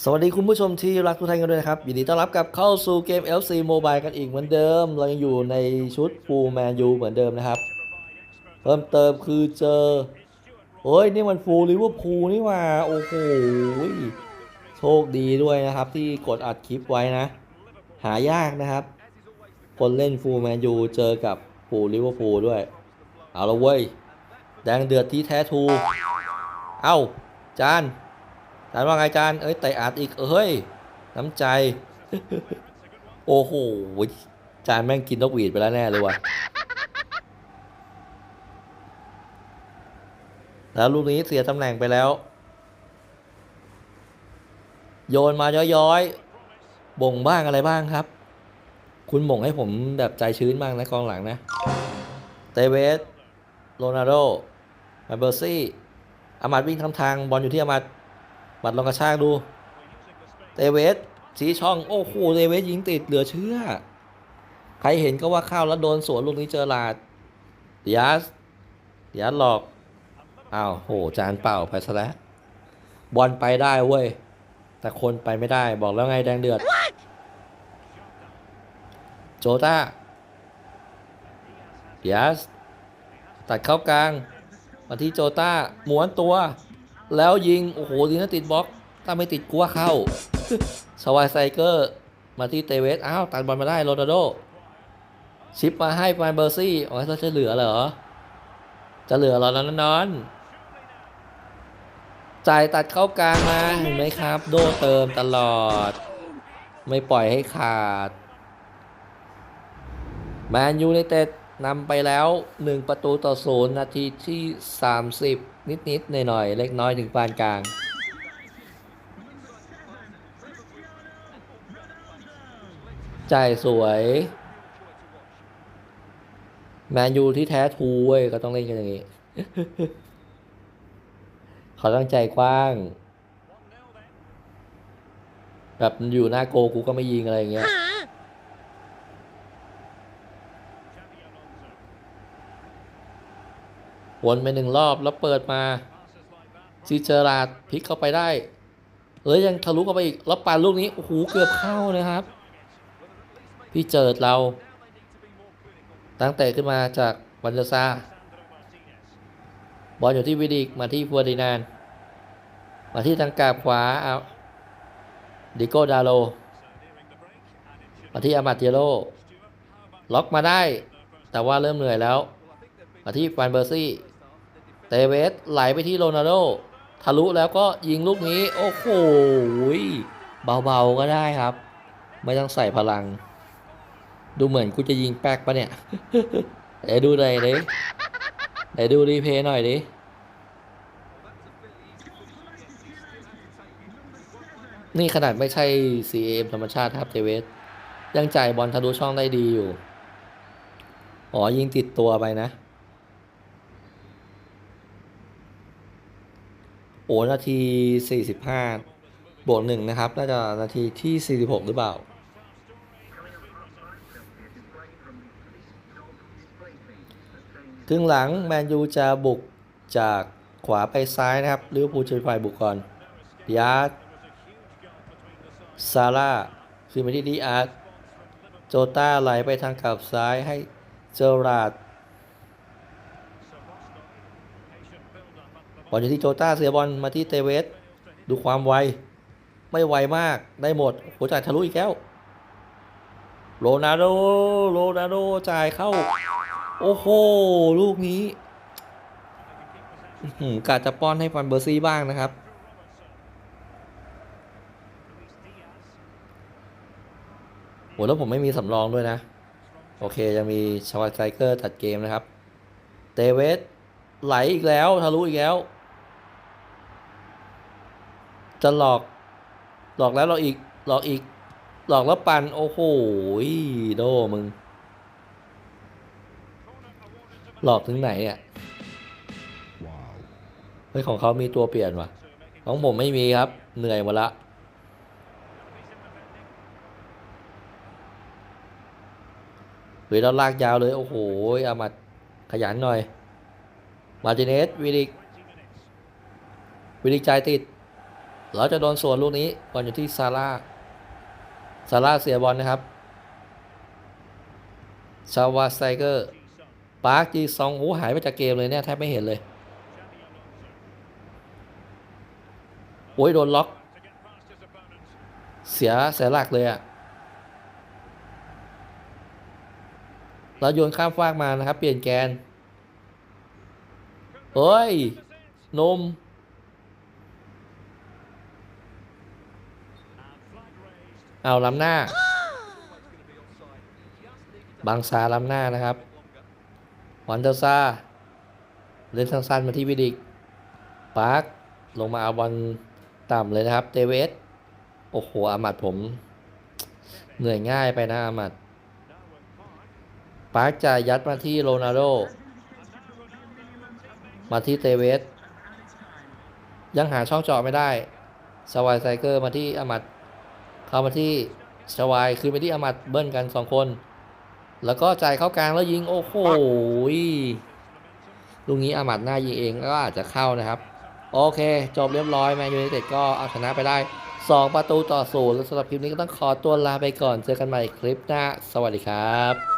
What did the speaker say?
สวัสดีคุณผู้ชมที่รักทุกท่านกันด้วยนะครับ ยินดีต้อนรับกลับเข้าสู่เกม FC Mobile กันอีกเหมือนเดิม เรายังอยู่ในชุดฟูลแมนยูเหมือนเดิมนะครับ เพิ่มเติมคือเจอโอ้ย นี่มันฟูลลิเวอร์พูลนี่หว่า โอ้โหโชคดีด้วยนะครับ ที่กดอัดคลิปไว้นะ หายากนะครับ คนเล่นฟูลแมนยูเจอกับฟูลลิเวอร์พูลด้วย เอาละเว้ย แดงเดือดที่แท้ทู เอ้าจาน จานว่าไงจานเอ้ยไต่อัดอีกเอ้ยน้ำใจ โอ้โหจานแม่งกินนกหวีดไปแล้วแน่เลยว่ะแล้วลูกนี้เสียตำแหน่งไปแล้ว โยนมาย้อยๆ บ่งบ้างอะไรบ้างครับ คุณบ่งให้ผมแบบใจชื้นบ้างนะกองหลังนะ เตเวส โรนัลโดมาเบอร์ซี่อามัดวิ่งทำทางบอลอยู่ที่อามัด บัดลองกระชากดูเตเวสชี้ช่อง โอ้โหเตเวสยิงติดเหลือเชื่อ ใครเห็นก็ว่าเข้าแล้วโดนสวนลูกนี้เจอลาดเดียสเดียสหลอกอ้าวโหจานเปล่าไปซะแล้วบอลไปได้เว้ย แต่คนไปไม่ได้บอกแล้วไงแดงเดือด โจต้าเดียสตัดเข้ากลางมาที่โจต้าม้วนตัว แล้วยิง โอ้โหดีนะติดบล็อก ถ้าไม่ติดกลัวเข้า สวายไซเกอร์ มาที่เตเวส อ้าว ตัดบอลมาได้โรนัลโด ชิปมาให้ฟานเบอร์ซี่โอ้ยจะเหลือเหรอ จะเหลือเหรอนั้นนอนจ่ายตัดเข้ากลางมาเห็นไหมครับ โดเติมตลอด ไม่ปล่อยให้ขาด แมนยูไนเต็ด นำไปแล้ว 1 ประตูต่อศูนย์นาทีที่ 30 นิดๆหน่อยๆ เล็กน้อยถึงปานกลาง จ่ายสวย แมนยูที่แท้ทูเว้ย ก็ต้องเล่นกันอย่างนี้ เขาตั้งใจกว้าง แบบอยู่หน้าโกกูก็ไม่ยิงอะไรอย่างเงี้ย วนไปหนึ่งรอบแล้วเปิดมาซีเจอราดพลิกเข้าไปได้เอ้ยยังทะลุเข้าไปอีกแล้วปานลูกนี้โอ้โหเกือบเข้านะครับ พี่เจิดเราตั้งแต่ขึ้นมาจากวันเดอร์ซาบอลอยู่ที่วิดิกมาที่ฟัวดินาน มาที่ทางกาบขวาเอาดิโกดาโลมาที่อามาติโลล็อกมาได้ แต่ว่าเริ่มเหนื่อยแล้ว มาที่ฟานเบอร์ซี่ เตเวสไหลไปที่โรนัลโดทะลุแล้วก็ยิงลูกนี้ โอ้โหเบาๆก็ได้ครับ ไม่ต้องใส่พลัง ดูเหมือนกูจะยิงแป๊กปะเนี่ยเดี๋ยวดูหน่อยดิเดี๋ยวดูรีเพย์หน่อยดินี่ขนาดไม่ใช่ CAM ธรรมชาติครับเตเวสยังจ่ายบอลทะลุช่องได้ดีอยู่ อ๋อยิงติดตัวไปนะ โอ้นาทีสี่สิบห้าบวกหนึ่งนะครับ น่าจะนาทีที่สี่สิบหกหรือเปล่า ครึ่งหลังแมนยูจะบุกจากขวาไปซ้ายนะครับลิเวอร์พูลจะเป็นฝ่ายบุกก่อนดิอาร์ตซาร่าขึ้นไปที่ดิอาร์ตโจต้าไหลไปทางกลับซ้ายให้เจอราด บอลอยู่ที่โจต้าเสียบอลมาที่เตเวส ดูความไว ไม่ไวมากได้หมด หัวจ่ายทะลุอีกแล้วโรนัลโดโรนัลโดจ่ายเข้า โอ้โห ลูกนี้กาจะป้อนให้ฟันเบอร์ซี่บ้างนะครับ โหแล้วผมไม่มีสำรองด้วยนะ โอเคยังมีชาวไซเกอร์ตัดเกมนะครับ เตเวสไหลอีกแล้ว ทะลุอีกแล้ว จะหลอก หลอกแล้วหลอกอีก หลอกอีก หลอกแล้วปันโอ้โหโดมึง หลอกถึงไหนเนี่ยเฮ้ยของเขามีตัวเปลี่ยนวะของผมไม่มีครับ เหนื่อยหมดละเฮ้ยเราลากยาวเลยโอ้โหอามาขยันหน่อย มาร์ติเนสวิดิกวิดิกใจติด เราจะโดนส่วนลูกนี้บอลอยู่ที่ซาร่าซาร่าเสียบอลนะครับชาวาสไตเกอร์ปาร์คจีซองโอ้หายไปจากเกมเลยเนี่ยแทบไม่เห็นเลยโอ้ยโดนล็อก เสียเสียหลักเลยอะเราโยนข้ามฟากมานะครับ เปลี่ยนแกนเฮ้ยนม เอาล้ำหน้าบางซาล้ำหน้านะครับวันเดอร์ซาเล่นทางสั้นมาที่วิดิกปาร์คลงมาเอาบอลต่ำเลยนะครับเตเวสโอ้โหอามัดผม เหนื่อยง่ายไปนะอามัดปาร์คจะยัดมาที่โรนัลโดมาที่เตเวสยังหาช่องเจาะไม่ได้สวายไซเกอร์มาที่อามัด เข้ามาที่สวายคือไปที่อามัดเบิ้ลกันสองคน แล้วก็จ่ายเข้ากลางแล้วยิงโอ้โหลูกนี้อามัดหน้ายิงเองก็อาจจะเข้านะครับ โอเค จบเรียบร้อยแมนยูไนเต็ดก็เอาชนะไปได้ 2 ประตูต่อศูนย์แล้วสำหรับคลิปนี้ก็ต้องขอตัวลาไปก่อนเจอกันใหม่คลิปหน้า สวัสดีครับ